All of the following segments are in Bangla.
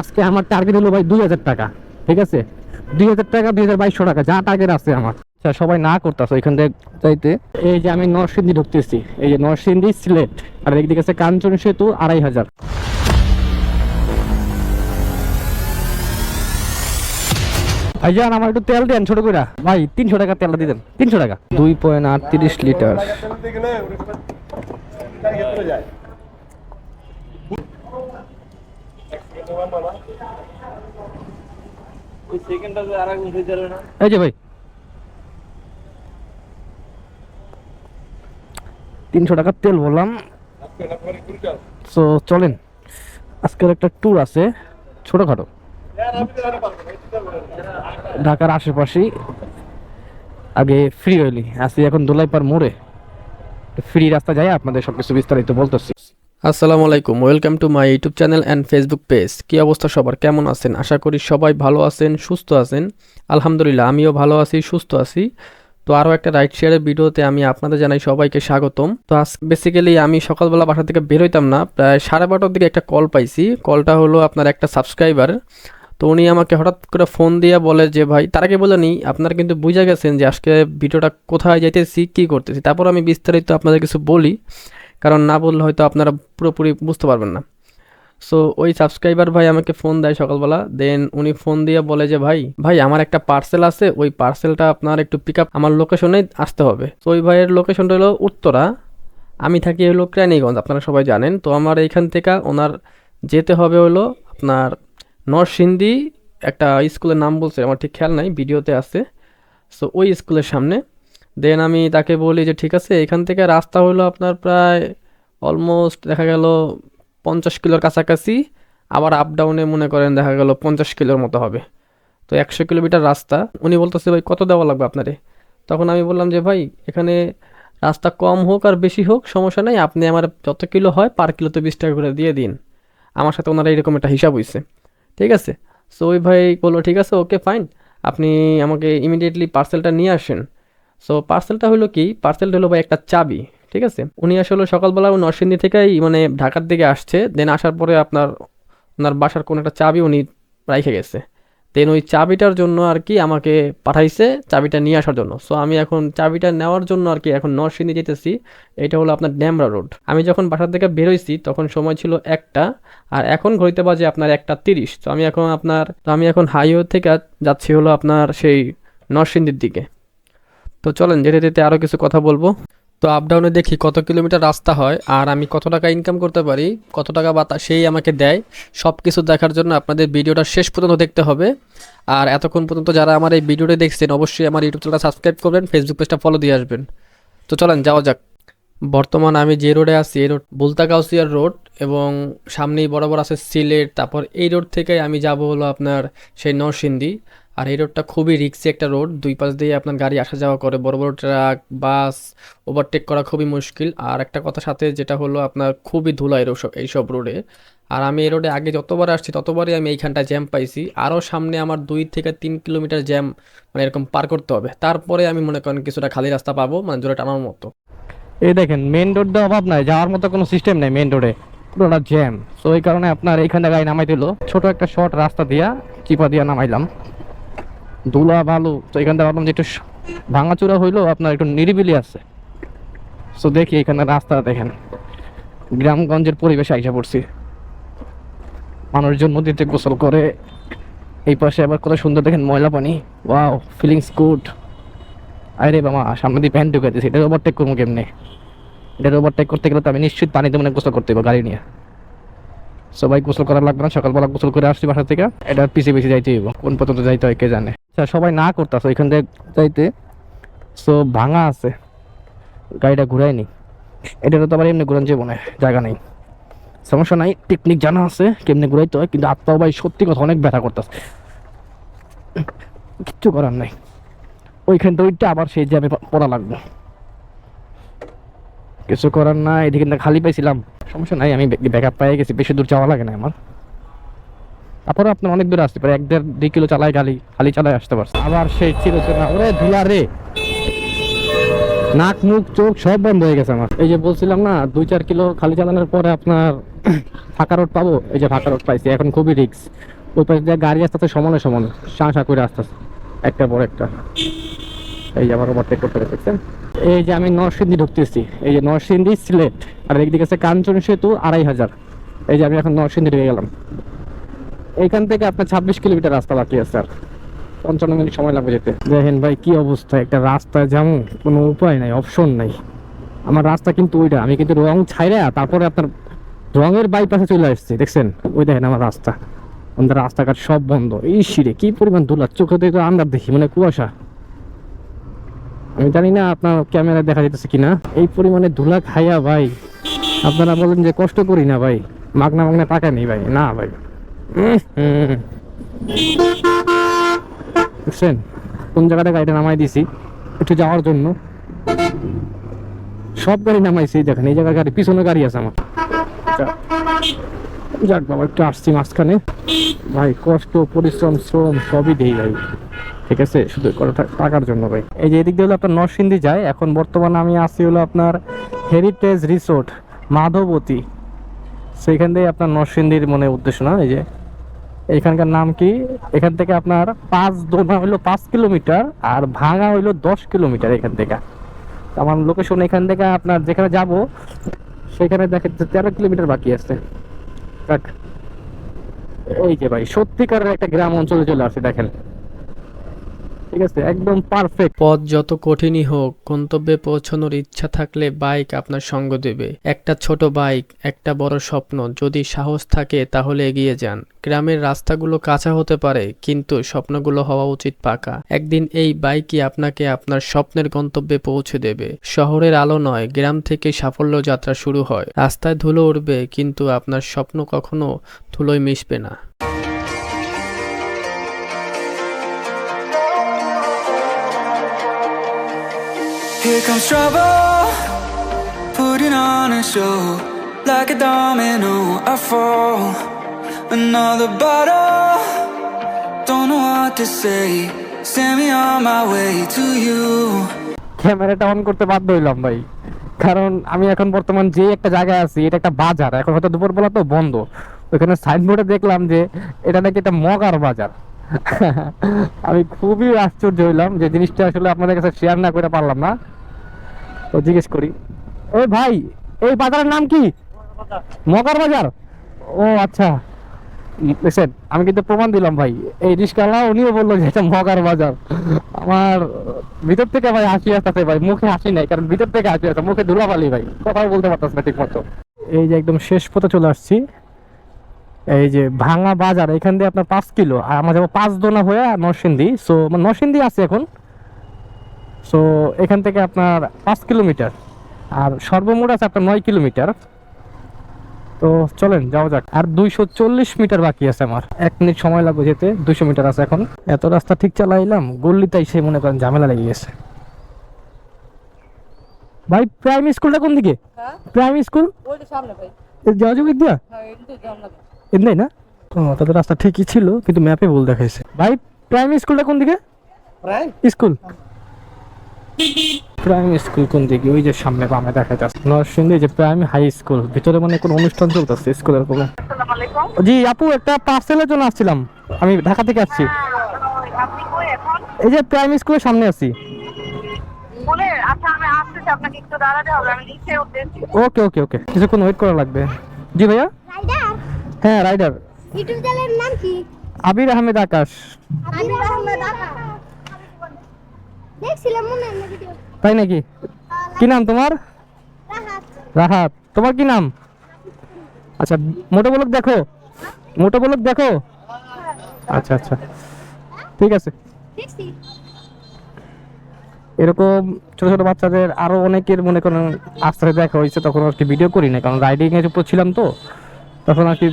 আজকে আমার টার্গেট হলো ভাই দুই হাজার টাকা ঠিক আছে? দুই হাজার টাকা দুই হাজার বাইশশো টাকা যা টার্গেট আছে আমার। আচ্ছা সবাই না করতেছে ওইখান থেকে চাইতে এই যে আমি নরসিংদী ঢুকতেছি এই যে নরসিংদী সিলেট আর একদিকে আছে কাঞ্চন সেতু আড়াই হাজার। ভাইজান আমার একটু তেল দেন ছোট করে ভাই তিনশো টাকা তেল দিতেন তিনশো টাকা। দুই পয়েন্ট আটত্রিশ লিটার। তিনশো টাকার তেল বললাম। তো চলেন। আজকের একটা ট্যুর আছে, ছোটখাটো। ঢাকার আশেপাশেই। আগে ফ্রি হইলি আসি এখন দোলাইপার মোড়ে। ফ্রি রাস্তা যায় আপনাদের সবকিছু বিস্তারিত বলতেছি। আসসালামু আলাইকুম, welcome to my YouTube channel and Facebook page. কী অবস্থা সবার? কেমন আছেন? আশা করি সবাই ভালো আছেন, সুস্থ আছেন। আলহামদুলিল্লাহ, আমিও ভালো আছি, সুস্থ আছি। তো আরও একটা রাইড শেয়ারের ভিডিওতে আমি আপনাদের জানাই সবাইকে স্বাগতম। তো আজ বেসিক্যালি আমি সকালবেলা বাসা থেকে বেরোইতাম না, প্রায় সাড়ে বারোটার দিকে একটা কল পাইছি। কলটা হলো আপনার একটা সাবস্ক্রাইবার তো উনি আমাকে হঠাৎ করে ফোন দিয়ে বলে যে, ভাই, তার আগে বলে নি আপনারা কিন্তু বুঝে গেছেন যে আজকে ভিডিওটা কোথায় যাইতেছি, কী করতেছি? তারপর আমি বিস্তারিত আপনাদের কিছু বলি। কারণ না বললে হয়তো আপনারা পুরোপুরি বুঝতে পারবেন না। সো ওই সাবস্ক্রাইবার ভাই আমাকে ফোন দেয় সকালবেলা দেন উনি ফোন দিয়ে বলে যে, ভাই ভাই, আমার একটা পার্সেল আছে, ওই পার্সেলটা আপনার একটু পিক আপ আমার লোকেশনে আসতে হবে। তো ওই ভাইয়ের লোকেশনটা হলো উত্তরা, আমি থাকি হলো ক্রানীগঞ্জ, আপনারা সবাই জানেন। তো আমার এইখান থেকে ওনার যেতে হবে হলো আপনার নরসিংদী, একটা স্কুলের নাম বলছে, আমার ঠিক খেয়াল নাই, ভিডিওতে আছে। সো ওই স্কুলের সামনে দেন আমি তাকে বলি যে, ঠিক আছে, এখান থেকে রাস্তা হলো আপনার প্রায় অলমোস্ট দেখা গেল পঞ্চাশ কিলোর কাছাকাছি। আবার আপ ডাউনে মনে করেন দেখা গেল পঞ্চাশ কিলোর মতো হবে। তো একশো কিলোমিটার রাস্তা। উনি বলতেছে, ভাই, কত দেওয়া লাগবে আপনারে? তখন আমি বললাম যে, ভাই, এখানে রাস্তা কম হোক আর বেশি হোক, সমস্যা নেই। আপনি আমার যত কিলো হয় পার কিলোতে বিশ টাকা করে দিয়ে দিন। আমার সাথে ওনারা এরকম একটা হিসাব হয়েছে ঠিক আছে? সো ওই ভাই বলল, ঠিক আছে ওকে ফাইন আপনি আমাকে ইমিডিয়েটলি পার্সেলটা নিয়ে আসেন। সো পার্সেলটা হলো কি? পার্সেলটা হলো ভাই একটা চাবি, ঠিক আছে? উনি আসলে সকালবেলা নরসিংদী থেকেই মানে ঢাকার দিকে আসছে দেন আসার পরে আপনার ওনার বাসার কোনো একটা চাবি উনি রেখে গেছে। দেন ওই চাবিটার জন্য আর কি আমাকে পাঠাইছে চাবিটা নিয়ে আসার জন্য। সো আমি এখন চাবিটা নেওয়ার জন্য আর কি এখন নরসিংদী যেতেছি, এটা হলো আপনার ড্যামরা রোড। আমি যখন বাসার থেকে বেরোইছি, তখন সময় ছিল একটা, আর এখন ঘড়িতে বাজে আপনার একটা তিরিশ। তো আমি এখন আপনার তো আমি এখন হাইওয়ে থেকে যাচ্ছি হলো আপনার সেই নরসিংদীর দিকে। তো চলেন যেতে যেতে আরও কিছু কথা বলব। তো আপ ডাউনে দেখি কত কিলোমিটার রাস্তা হয় আর আমি কত টাকা ইনকাম করতে পারি, কত টাকা বাতা সেই আমাকে দেয়। সব কিছু দেখার জন্য আপনাদের ভিডিওটা শেষ পর্যন্ত দেখতে হবে। আর এতক্ষণ পর্যন্ত যারা আমার এই ভিডিওটা দেখছেন, অবশ্যই আমার ইউটিউব চ্যানেলটা সাবস্ক্রাইব করবেন ফেসবুক পেজটা ফলো দিয়ে আসবেন। তো চলেন, যাওয়া যাক। বর্তমান আমি যে রোডে আছি, এই রোড বুলতাকাউসিয়ার রোড এবং সামনেই বরাবর আছে সিলেট, তারপর এই রোড থেকে আমি যাব হলো আপনার সেই নরসিংদী। আর এই রোডটা খুবই রিক্সি একটা রোড দুই পাশ দিয়ে আপনার গাড়ি আসা যাওয়া করে। বড় বড় ট্রাক বাস ওভারটেক করা খুবই মুশকিল। আর একটা কথা সাথে, যেটা হলো আপনার খুবই ধুলা এর এইসব রোডে আর আমি এই রোডে আগে যতবার আসছি, ততবারই আমি এইখানটা জ্যাম পাইছি। আরও সামনে আমার দুই থেকে তিন কিলোমিটার জ্যাম মানে এরকম পার করতে হবে। তারপরে আমি মনে করেন কিছুটা খালি রাস্তা পাবো মানে জোরে টানার মতো। এই দেখেন মেন রোড অভাব নাই। যাওয়ার মতো কোনো সিস্টেম নেই মেন রোডে পুরোটা জ্যাম সো এই কারণে আপনার এইখানে গাড়ি নামাই দিল। ছোট একটা শর্ট রাস্তা দিয়া, চিপা দিয়া নামাইলাম। ধুলা ভালো তো এখান থেকে ভাবলাম যে একটু ভাঙাচোরা হইল আপনার একটু নিরিবিলি আছে। সো দেখি এখানে রাস্তা দেখেন। গ্রামগঞ্জের পরিবেশে আইসা পড়ছি। মানুষজন নদীতে গোসল করে। এই পাশে আবার কত সুন্দর দেখেন ময়লা পানি। ওয়াও ফিলিংস গুড আরে বাবা, সামনে দিয়ে প্যান্ট ঢুকে দিয়েছে এটা ওভারটেক করব কেমনে? এটা ওভারটেক করতে গেলে তো আমি নিশ্চিত পানিতে মনে গোসল করতে হবে গাড়ি নিয়ে। সবাই গোসল করা লাগবে না, সকালবেলা গোসল করে আসছি বাসা থেকে। এটা পিছিয়ে পিছিয়ে যাইতে হইব, কোন পর্যন্ত যাইতে হয় কে জানে। আচ্ছা সবাই না করতেছে এখান থেকে যাইতে। সো ভাঙা আছে, গাড়িটা ঘুরাইনি এটা তো আবার এমনি ঘুরান যাব না, জায়গা নেই। সমস্যা নাই টেকনিক জানা আছে, কেমনি ঘুরাইতে হয়, কিন্তু আত্মাও ভাই সত্যি কথা অনেক ব্যথা করতেছে। কিচ্ছু করার নাই। ওইখানটা ওইটা আবার সেই জ্যামে পড়া লাগবে। কিছু করার না এদিকে না খালি পাইছিলাম। সমস্যা নাই, আমি ব্যাকআপ পাই গেছি, বেশি দূর যাওয়া লাগে না আমার। তারপরে আপনার অনেক দূরে আসতে পারে, এক দেড় দুই কিলো চালাই গালি, খালি চালায় আসতে পারছে। আবার সেই ছিল না ওরে ধুলা রে! নাক, মুখ, চোখ, সব বন্ধ হয়ে গেছে আমার। এই যে বলছিলাম না, দুই চার কিলো খালি চালানোর পরে আপনার ফাঁকা রোড পাবো? এই যে ফাঁকা রোড পাইছি, এখন খুবই রিক্স ওই পাশে গাড়ি আসতে সমানে সমান শাঁ করে আসতে একটা পর একটা। এই যে আমার ওভারটেক করতে হবে, দেখছেন এই যে আমি নরসিংদী ঢুকতেছি। এই যে নরসিংদী সিলেট। আর একদিকে আছে কাঞ্চন সেতু আড়াই হাজার। এই যে আমি এখন নরসিংদী ঢুকে গেলাম। এইখান থেকে আপনার ছাব্বিশ কিলোমিটার রাস্তা বাকি আছে আর। পঞ্চান্ন মিনিট সময় লাগবে যেতে। দেখেন ভাই কি অবস্থা। একটা রাস্তায় যেমন কোনো উপায় নাই অপশন নাই। আমার রাস্তা কিন্তু ওইটা। আমি কিন্তু রং ছাইরা তারপরে আপনার রঙের বাইপাসে চলে আসছে দেখছেন? ওই দেখেন আমার রাস্তা। আমাদের রাস্তাঘাট সব বন্ধ। এই শিরে কি পরিমাণ ধুলা। চোখে দেখে আন্দার দেখি মানে কুয়াশা। আমি জানি না আপনার ক্যামেরা দেখা যেতেছে কিনা। এই পরিমাণে ধুলা খাইয়া ভাই, আপনারা বলেন যে কষ্ট করি না ভাই। মাগনা মাগনা টাকা নেই ভাই, না ভাই। বুঝছেন কোন জায়গাটা গাড়িটা নামাই দিছি একটু যাওয়ার জন্য। সব গাড়ি নামাইছি, দেখেন, এই জায়গার গাড়ি, পিছনে গাড়ি আছে আমার। যাক বাবা, একটু আসছি মাঝখানে। ভাই, কষ্ট, পরিশ্রম, শ্রম, সবই দেই ভাই। ঠিক আছে? শুধু করে টাকার জন্য ভাই। এই যে এদিক দিয়ে হলো আপনার নরসিংদী যায়, এখন বর্তমানে আমি আছি হলো আপনার হেরিটেজ রিসোর্ট মাধবতী। সেইখান থেকে আপনার নরসিংদীর মনে উদ্দেশ্য না, এই যে। এখানকার নাম কি? এখান থেকে আপনার পাঁচ দোনা হইল পাঁচ কিলোমিটার আর ভাঙা হইল দশ কিলোমিটার এখান থেকে। আমার লোকেশন এখান থেকে আপনার যেখানে যাব, সেখানে দেখেন তেরো কিলোমিটার বাকি আছে। এই যে ভাই সত্যিকারের একটা গ্রাম অঞ্চলে চলে আসে দেখেন। ঠিক আছে, একদম পারফেক্ট পথ যত কঠিনই হোক, গন্তব্যে পৌঁছানোর ইচ্ছা থাকলে বাইক আপনার সঙ্গ দেবে। একটা ছোট বাইক একটা বড় স্বপ্ন, যদি সাহস থাকে তাহলে এগিয়ে যান। গ্রামের রাস্তাগুলো কাঁচা হতে পারে, কিন্তু স্বপ্নগুলো হওয়া উচিত পাকা। একদিন এই বাইকই আপনাকে আপনার স্বপ্নের গন্তব্যে পৌঁছে দেবে। শহরের আলো নয়, গ্রাম থেকে সাফল্য যাত্রা শুরু হয়। রাস্তায় ধুলো উঠবে, কিন্তু আপনার স্বপ্ন কখনো ধুলোয় মিশবে না। Here comes trouble, putting on a show like a domino. I fall, another bottle. Don't know what to say. Send me on my way to you. ক্যামেরাটা অন করতে বাধ্য হইলাম ভাই কারণ আমি এখন বর্তমান যে একটা জায়গায় আছি এটা একটা বাজার এখন হয়তো দুপুরবেলা তো বন্ধ ওইখানে সাইনবোর্ডে দেখলাম যে এটা নাকি একটা মগার বাজার আমি খুবই আশ্চর্য হইলাম যে জিনিসটা আসলে আপনাদের কাছে শেয়ার না করে পারলাম না। তো জিজ্ঞেস করি, ওই ভাই, এই বাজারের নাম কি? মগার বাজার। ও আচ্ছা। দেখছেন, আমি কিন্তু প্রমাণ দিলাম ভাই। এই রিস্কালা উনিও বলল যে এটা মগার বাজার। আমার ভিতর থেকে ভাই হাসি আসতেছে ভাই, মুখে হাসি নাই, কারণ ভিতর থেকে হাসি আসছে মুখে ধুলাবালি ভাই, কথাও বলতে পারতেছে না ঠিক মতো এই যে একদম শেষ পথে চলে আসছি। এই যে ভাঙা বাজার এখান দিয়ে আপনার পাঁচ কিলো। আর আমার যাব পাঁচ দোনা হয়ে নরসিংদী। সো নরসিংদী আছে এখন। সো এখান থেকে আপনার পাঁচ কিলোমিটার। আর সর্বমোট আছে আপনার নয় কিলোমিটার। তো চলেন যাওয়া যাক। আর দুইশো চল্লিশ মিটার বাকি আছে আমার। এক মিনিট সময় লাগবে যেতে। দুইশো মিটার আছে এখন। এত রাস্তা ঠিক চালাইলাম গল্লিটাই সে মনে করেন ঝামেলা লেগে গেছে। ভাই প্রাইমারি স্কুলটা কোন দিকে? হ্যাঁ? প্রাইম স্কুল ওইটা সামনে ভাই। যাওয়া যাবে দিয়া হ্যাঁ এমনি না? ও তাদের রাস্তা ঠিকই ছিল কিন্তু ম্যাপে ভুল দেখাইছে। ভাই প্রাইম স্কুলটা কোন দিকে? প্রায় স্কুল প্রাইম স্কুল কোন দিকে? ওই যে সামনে বামে দেখা যাচ্ছে নরসিংদী যে প্রাইম হাই স্কুল ভিতরে মানে কোনো অনুষ্ঠান চলতেছে স্কুলের কোনো। জি আপু একটা পার্সেলের জন্য আসছিলাম। আমি ঢাকা থেকে আসছি। এখন? এই যে প্রাইম স্কুলের সামনে আছি। বলে আচ্ছা আমি আসতেছি আপনাকে একটু দাঁড়াতে হবে আমি নিচে উঠতেছি। ওকে ওকে ওকে কিছুক্ষণ ওয়েট করা লাগবে। জি ভাইয়া? হ্যাঁ রাইডার ইউটিউব চ্যানেলের নাম কি? আবির আহমেদ আকাশ। আবির আহমেদ আকাশ। দেখছিলাম মনে হয় ভিডিও। তাই নাকি? কি নাম তোমার? রাহাত। রাহাত। তোমার কি নাম? আচ্ছা মোটো বলক দেখো। মোটো বলক দেখো। আচ্ছা আচ্ছা। ঠিক আছে। এরকম ছোট ছোট বাচ্চাদের আরও অনেকের মনে করেন আস্তে দেখা হয়েছে তখন আর কি ভিডিও করি না কারণ রাইডিং এর উপর ছিলাম তো। তখন আর কি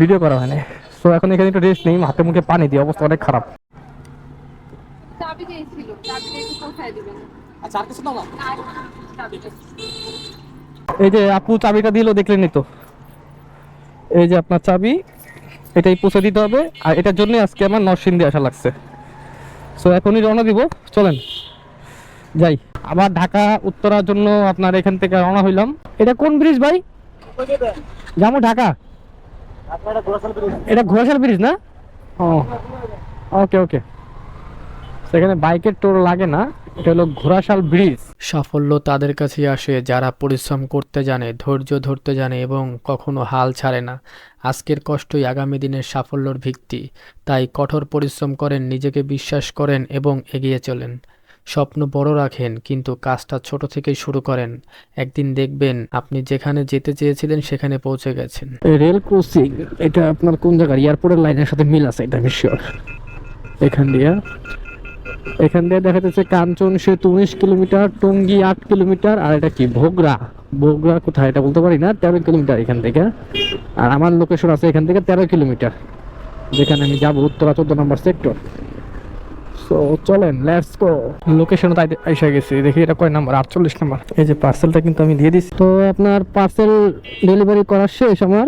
ভিডিও করা হয় না তো এখন এখানে একটু রেস্ট নেই হাতে মুখে পানি দিয়ে অবস্থা অনেক খারাপ। আচ্ছা এই যে আপু চাবিটা দিলো দেখলেনই তো? এই যে আপনার চাবি এটাই পৌঁছে দিতে হবে আর এটার জন্যই আজকে আমার নরসিংদী আসা লাগছে। সো এখনই রওনা দিব চলেন। যাই। আবার ঢাকা উত্তরার জন্য আপনার এখান থেকে রওনা হইলাম। এটা কোন ব্রিজ ভাই? যাব ঢাকা? এটা ঘোড়াশাল ব্রিজ না? ও, ওকে ওকে। সেখানে বাইকের টোল লাগে না, এটা হলো ঘোড়াশাল ব্রিজ। সাফল্য তাদের কাছেই আসে, যারা পরিশ্রম করতে জানে, ধৈর্য ধরতে জানে এবং কখনো হাল ছাড়ে না। আজকের কষ্টই আগামী দিনের সাফল্যর ভিত্তি। তাই কঠোর পরিশ্রম করেন, নিজেকে বিশ্বাস করেন এবং এগিয়ে চলেন। স্বপ্ন বড় রাখেন, কিন্তু কাজটা ছোট থেকেই শুরু করেন। একদিন দেখবেন আপনি যেখানে যেতে চেয়েছিলেন সেখানে পৌঁছে গেছেন। রেল ক্রসিং, এটা আপনার কোন জায়গার? এয়ারপোর্টের লাইনের সাথে মিল আছে, এটা আমি শিওর এখান দিয়ে এখান দিয়ে দেখা যাচ্ছে কাঞ্চন সেতু উনিশ কিলোমিটার, টঙ্গী আট কিলোমিটার, আর এটা কি, ভোগরা? ভোগরা কোথায়? এটা বলতে পারি না, তেরো কিলোমিটার এখান থেকে। আর আমার লোকেশন আছে এখান থেকে তেরো কিলোমিটার, যেখানে আমি যাব উত্তরা চোদ্দ নম্বর সেক্টর সো চলেন লেটস গো লোকেশন তাই এসে গেছি। দেখি এটা কয় নাম্বার? আটচল্লিশ নাম্বার। এই যে পার্সেলটা কিন্তু আমি দিয়ে দিচ্ছি তো আপনার পার্সেল ডেলিভারি করা শেষ আমার।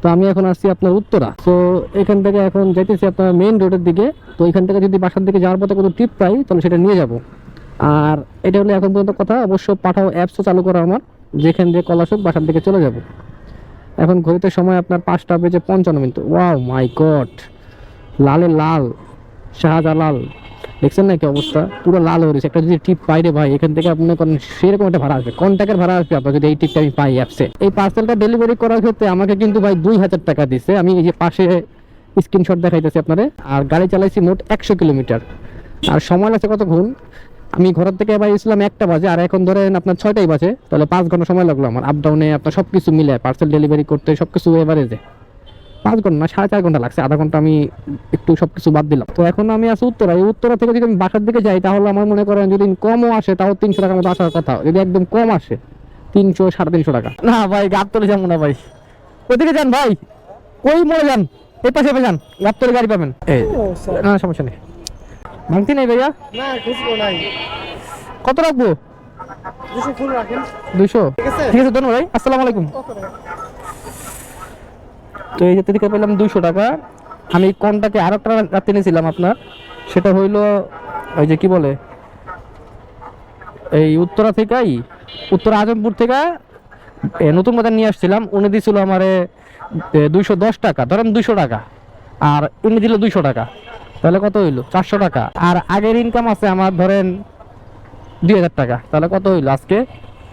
তো আমি এখন আসছি আপনার উত্তরা। তো এখান থেকে এখন যাইতেছি আপনার মেইন রোডের দিকে। তো এখান থেকে যদি বাসার দিকে যাওয়ার পথে কোনো টিপ পাই তাহলে সেটা নিয়ে যাব। আর এটা হলো এখন পর্যন্ত কথা। অবশ্য পাঠাও অ্যাপসও চালু করা আমার। যেখান দিয়ে কলাশোক বাসার দিকে চলে যাব। এখন ঘড়িতে সময় আপনার পাঁচটা বেজে পঞ্চান্ন মিনিট। ওয়াও মাই গড লালে লাল। শাহজালাল। দেখছেন না কি অবস্থা? পুরো লাল হয়ে রয়েছে। একটা যদি টিপ পাই রে ভাই, এখান থেকে আপনি কোন সেরকম একটা ভাড়া আসবে। কন্ট্যাক্টের ভাড়া আসবে আপনার যদি এই টিপটা আমি পাই অ্যাপসে এই পার্সেলটা ডেলিভারি করার ক্ষেত্রে আমাকে কিন্তু ভাই দুই হাজার টাকা দিছে। আমি এই যে পাশে স্ক্রিনশট দেখাইতেছি আপনাদের। আর গাড়ি চালাইছি মোট একশো কিলোমিটার। আর সময় লাগছে কতক্ষণ? আমি ঘরের থেকে এবার ইসলাম একটা বাজে। আর এখন ধরেন আপনার ছয়টাই বাজে। তাহলে পাঁচ ঘণ্টা সময় লাগল আমার। আপ ডাউনে আপনার সব কিছু মিলে পার্সেল ডেলিভারি করতে সব কিছু এভারেজে পাঁচ ঘণ্টা না সাড়ে চার ঘণ্টা লাগছে। আধা ঘণ্টা আমি একটু সবকিছু বাদ দিলাম। তো এখন আমি আছি উত্তরা। এই উত্তরা থেকে যদি আমি বাসার দিকে যাই তাহলে আমার মনে করেন যদি কমও আসে তাও তিনশো টাকার মতো আসার কথা। যদি একদম কম আসে তিনশো সাড়ে তিনশো টাকা। না ভাই গাবতলে যাব না ভাই। ওদিকে যান ভাই। ওই মোড়ে যান? এই পাশে যান। গাবতলে গাড়ি পাবেন। এই না সমস্যা নেই। ভাঙতি নেই ভাইয়া? না খুচরো নাই। কত রাখব? দুশো ঠিক আছে? ধন্যবাদ ভাই। আসসালামু আলাইকুম। তো এই যেতে থেকে পেলাম দুইশো টাকা। আমি কোনটাকে আরও একটা রাতে নিয়েছিলাম আপনার। সেটা হইল ওই যে কি বলে? এই উত্তরা থেকেই, উত্তরা আজমপুর থেকে নতুন বাজার নিয়ে আসছিলাম। উনি দিয়েছিল আমারে দুইশো দশ টাকা। ধরেন দুইশো টাকা। আর উনি দিল দুইশো টাকা। তাহলে কত হইল? চারশো টাকা। আর আগের ইনকাম আছে আমার ধরেন দুই হাজার টাকা। তাহলে কত হইল আজকে?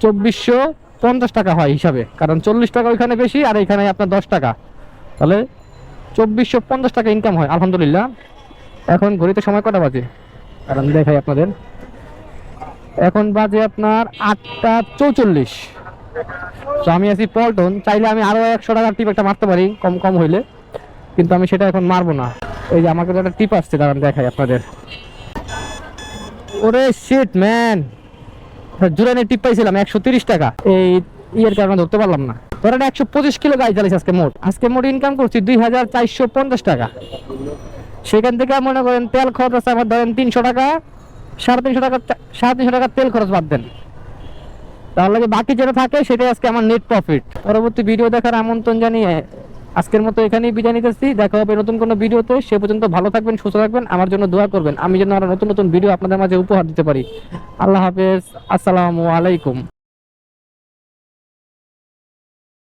চব্বিশশো পঞ্চাশ টাকা হয় হিসাবে। কারণ চল্লিশ টাকা ওইখানে বেশি, আর এখানে আপনার দশ টাকা। তাহলে চব্বিশশো পঞ্চাশ টাকা ইনকাম হয়, আলহামদুলিল্লাহ। এখন ঘড়িতে সময় কটা বাজে? কারণ দেখাই আপনাদের। এখন বাজে আপনার আটটা চৌচল্লিশ। তো আমি আছি পল্টন, চাইলে আমি আরও একশো টাকার টিপ একটা মারতে পারি, কম কম হইলে। কিন্তু আমি সেটা এখন মারবো না। এই যে আমাকে একটা টিপ আসছে কারণ দেখাই আপনাদের। ওরে শিট ম্যান জুরানের টিপ পাইছিলাম একশো টাকা। এই ইয়ের কারণে ধরতে পারলাম না। ধরেন একশো পঁচিশ কিলো গাড়ি চালিয়েছে আজকে মোট। আজকে মোট ইনকাম করছি দুই হাজার চারশো পঞ্চাশ টাকা। সেখান থেকে মনে করেন তেল খরচ আছে আমার ধরেন তিনশো টাকা, সাড়ে তিনশো টাকা, সাড়ে তিনশো টাকা তেল খরচ বাদ দেন। তাহলে বাকি যেটা থাকে সেটাই আজকে আমার নেট প্রফিট পরবর্তী ভিডিও দেখার আমন্ত্রণ জানিয়ে আজকের মতো এখানেই বিদায় নিতেছি। দেখা হবে নতুন কোনো ভিডিওতে সে পর্যন্ত ভালো থাকবেন, সুস্থ থাকবেন, আমার জন্য দোয়া করবেন। আমি যেন আরও নতুন নতুন ভিডিও আপনাদের মাঝে উপহার দিতে পারি। আল্লাহ হাফেজ। আসসালামু আলাইকুম।